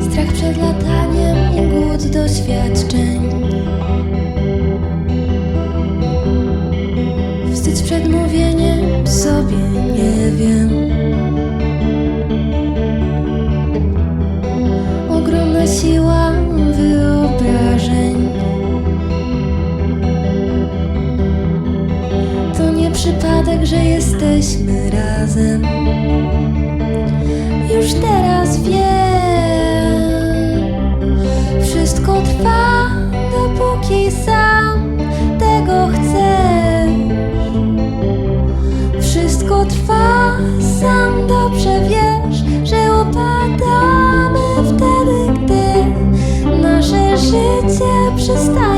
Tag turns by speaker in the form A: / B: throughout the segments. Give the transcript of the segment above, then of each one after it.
A: Strach przed lataniem i głód doświadczeń. Wstyd przed mówieniem sobie nie wiem. Ogromna siła wyobrażeń. To nie przypadek, że jesteśmy razem. Już teraz wiem, Sam dobrze wiesz, że upadamy wtedy, gdy nasze życie przestaje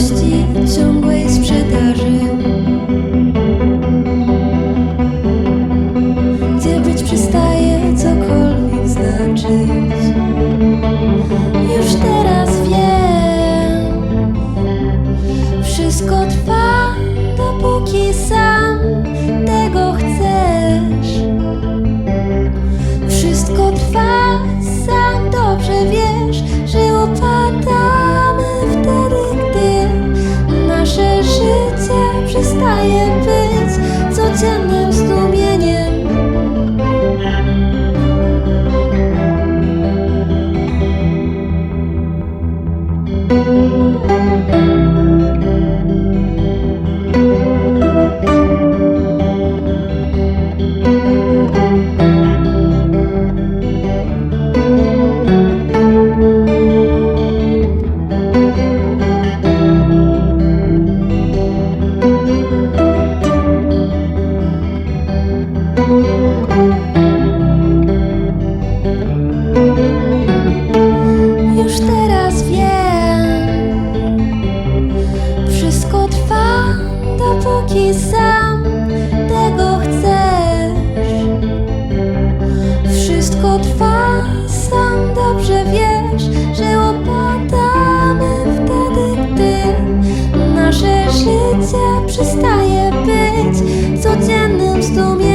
A: радости. Przestaje być już teraz wiem. Wszystko trwa, dopóki sam tego chcesz. Wszystko trwa, sam dobrze wiesz, że opadamy wtedy, gdy Nasze życie przestaje być codziennym zdumieniem